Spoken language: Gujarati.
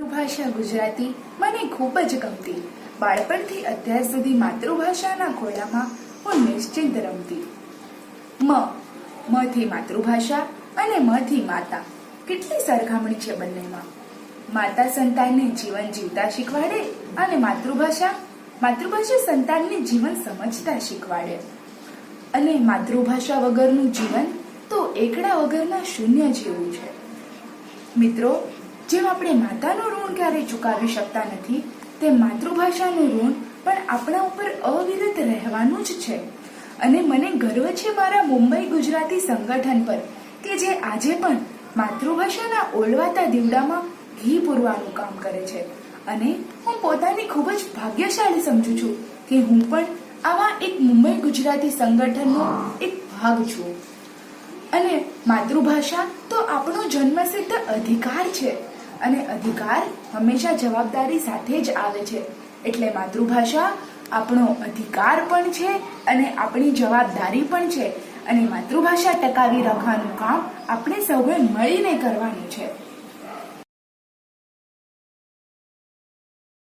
માતૃભાષા ગુજરાતી મને ખૂબ જ ગમતી. બાળપણથી અત્યાર સુધી માતૃભાષાના ખોળામાં હું નિશ્ચિંત રમતી. મ, મથી માતૃભાષા અને મથી માતા. કેટલી સરખામણી છે બંનેમાં? માતા સંતાનને જીવન જીવતા શીખવાડે અને માતૃભાષા માતૃભાષા સંતાનને જીવન સમજતા શીખવાડે. અને માતૃભાષા વગરનું જીવન તો એકડા વગરના શૂન્ય જેવું છે. મિત્રો જેમ આપણે માતાનું ઋણ ક્યારેય ચૂકાવી શકતા નથી તે માતૃભાષાનું ઋણ પણ આપણા ઉપર અવિરત રહેવાનું જ છે. અને મને ગર્વ છે મારા મુંબઈ ગુજરાતી સંગઠન પર કે જે આજે પણ માતૃભાષાના ઓલવાતા દીવડામાં ઘી પૂરવાનું કામ કરે છે. અને હું પોતાની ખૂબ જ ભાગ્યશાળી સમજુ છું કે હું પણ આવા એક મુંબઈ ગુજરાતી સંગઠનનો એક ભાગ છું. અને માતૃભાષા તો આપણો જન્મસિદ્ધ અધિકાર છે. અને અધિકાર હંમેશા જવાબદારી સાથે જ આવે છે. એટલે માતૃભાષા આપણો અધિકાર પણ છે અને આપણી જવાબદારી પણ છે. અને માતૃભાષા ટકાવી રાખવાનું કામ આપણે સૌએ મળીને કરવાનું છે.